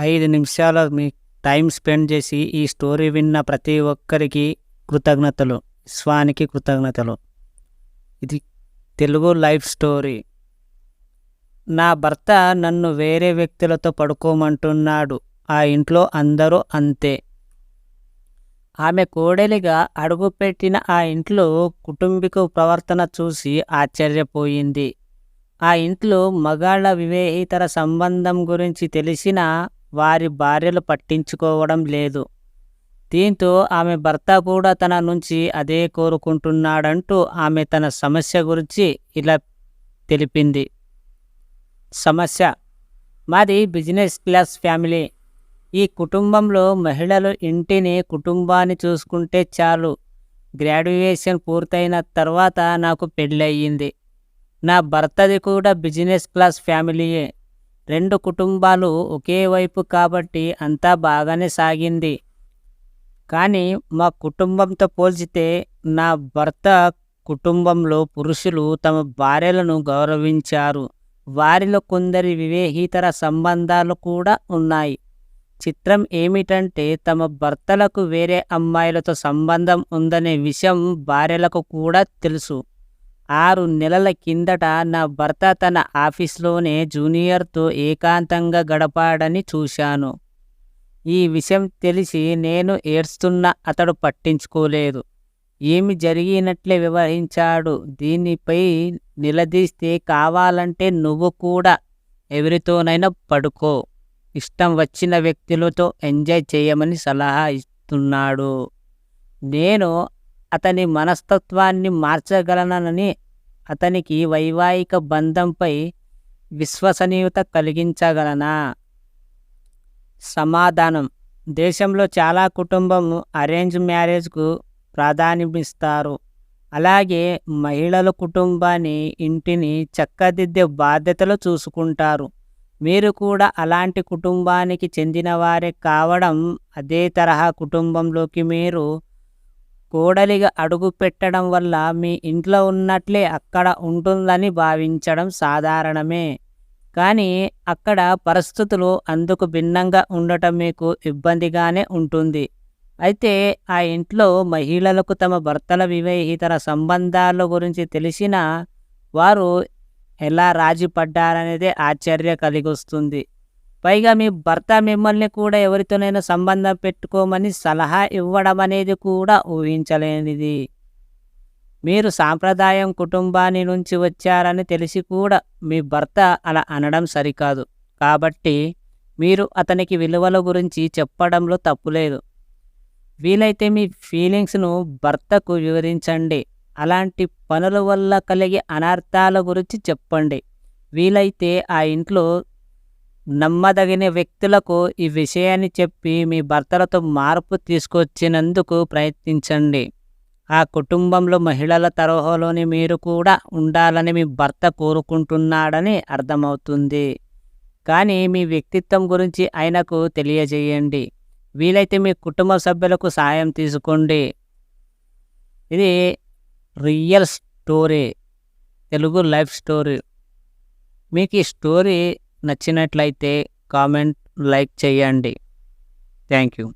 ఐదు నిమిషాల మీ time spend చేసి ఈ స్టోరీ విన్న ప్రతి ఒక్కరికి కృతజ్ఞతలు. విశ్వానికి కృతజ్ఞతలు. ఇది తెలుగు లైఫ్ స్టోరీ. నా భర్త నన్ను వేరే వ్యక్తులతో పడుకోమంటున్నాడు. ఆ ఇంట్లో అందరూ అంతే. ఆమె కోడలిగా అడుగుపెట్టిన ఆ ఇంట్లో కుటుంబిక ప్రవర్తన చూసి ఆశ్చర్యపోయింది. ఆ ఇంట్లో మగాళ్ళ వివేహితర సంబంధం గురించి తెలిసిన వారి భార్యలు పట్టించుకోవడం లేదు. దీంతో ఆమె భర్త కూడా తన నుంచి అదే కోరుకుంటున్నాడంటూ ఆమె తన సమస్య గురించి ఇలా తెలిపింది. సమస్య. మాది బిజినెస్ క్లాస్ ఫ్యామిలీ. ఈ కుటుంబంలో మహిళలు ఇంటిని కుటుంబాన్ని చూసుకుంటే చాలు. గ్రాడ్యుయేషన్ పూర్తయిన తర్వాత నాకు పెళ్ళయింది నా భర్తది కూడా బిజినెస్ క్లాస్ ఫ్యామిలీయే. రెండు కుటుంబాలు ఒకే వైపు కాబట్టి అంతా బాగానే సాగింది. కానీ మా కుటుంబంతో పోల్చితే నా భర్త కుటుంబంలో పురుషులు తమ భార్యలను గౌరవించారు. వారిలో కొందరి వివేహితర సంబంధాలు కూడా ఉన్నాయి. చిత్రం ఏమిటంటే తమ భర్తలకు వేరే అమ్మాయిలతో సంబంధం ఉందనే విషయం భార్యలకు కూడా తెలుసు. ఆరు నెలల కిందట నా భర్త తన ఆఫీస్లోనే జూనియర్తో ఏకాంతంగా గడపాడని చూశాను. ఈ విషయం తెలిసి నేను ఏడ్స్తున్న అతడు పట్టించుకోలేదు. ఏమి జరిగినట్లే వివరించాడు. దీనిపై నిలదీస్తే కావాలంటే నువ్వు కూడా ఎవరితోనైనా పడుకో. ఇష్టం వచ్చిన వ్యక్తులతో ఎంజాయ్ చేయమని సలహా ఇస్తున్నాడు. నేను అతని మనస్తత్వాన్ని మార్చగలనని అతనికి వైవాహిక బంధంపై విశ్వసనీయత కలిగించగలనా? సమాధానం. దేశంలో చాలా కుటుంబం అరేంజ్ మ్యారేజ్కు ప్రాధాన్యమిస్తారు. అలాగే మహిళల కుటుంబాన్ని ఇంటిని చక్కదిద్దే బాధ్యతలు చూసుకుంటారు. మీరు కూడా అలాంటి కుటుంబానికి చెందినవారే కావడం అదే తరహా కుటుంబంలోకి మీరు కోడలిగా అడుగు పెట్టడం వల్ల మీ ఇంట్లో ఉన్నట్లే అక్కడ ఉంటుందని భావించడం సాధారణమే. కానీ అక్కడ పరిస్థితులు అందుకు భిన్నంగా ఉండటం మీకు ఇబ్బందిగానే ఉంటుంది. అయితే ఆ ఇంట్లో మహిళలకు తమ భర్తల వివేహితర సంబంధాల గురించి తెలిసినా వారు ఎలా రాజీ పడ్డారనేదే ఆశ్చర్య కలిగొస్తుంది. పైగా మీ భర్త మిమ్మల్ని కూడా ఎవరితోనైనా సంబంధం పెట్టుకోమని సలహా ఇవ్వడం అనేది కూడా ఊహించలేనిది. మీరు సాంప్రదాయం కుటుంబాన్ని నుంచి వచ్చారని తెలిసి కూడా మీ భర్త అలా అనడం సరికాదు. కాబట్టి మీరు అతనికి విలువల గురించి చెప్పడంలో తప్పులేదు వీలైతే మీ ఫీలింగ్స్ను భర్తకు వివరించండి. అలాంటి పనుల వల్ల కలిగే అనర్థాల గురించి చెప్పండి. వీలైతే ఆ ఇంట్లో నమ్మదగిన వ్యక్తులకు ఈ విషయాన్ని చెప్పి మీ భర్తలతో మార్పు తీసుకొచ్చినందుకు ప్రయత్నించండి. ఆ కుటుంబంలో మహిళల తరహాలోని మీరు కూడా ఉండాలని మీ భర్త కోరుకుంటున్నాడని అర్థమవుతుంది. కానీ మీ వ్యక్తిత్వం గురించి ఆయనకు తెలియజేయండి. వీలైతే మీ కుటుంబ సభ్యులకు సాయం తీసుకోండి. ఇది real story Telugu life story. మీకు ఈ స్టోరీ నచ్చినట్లయితే కామెంట్ లైక్ చేయండి. Thank you.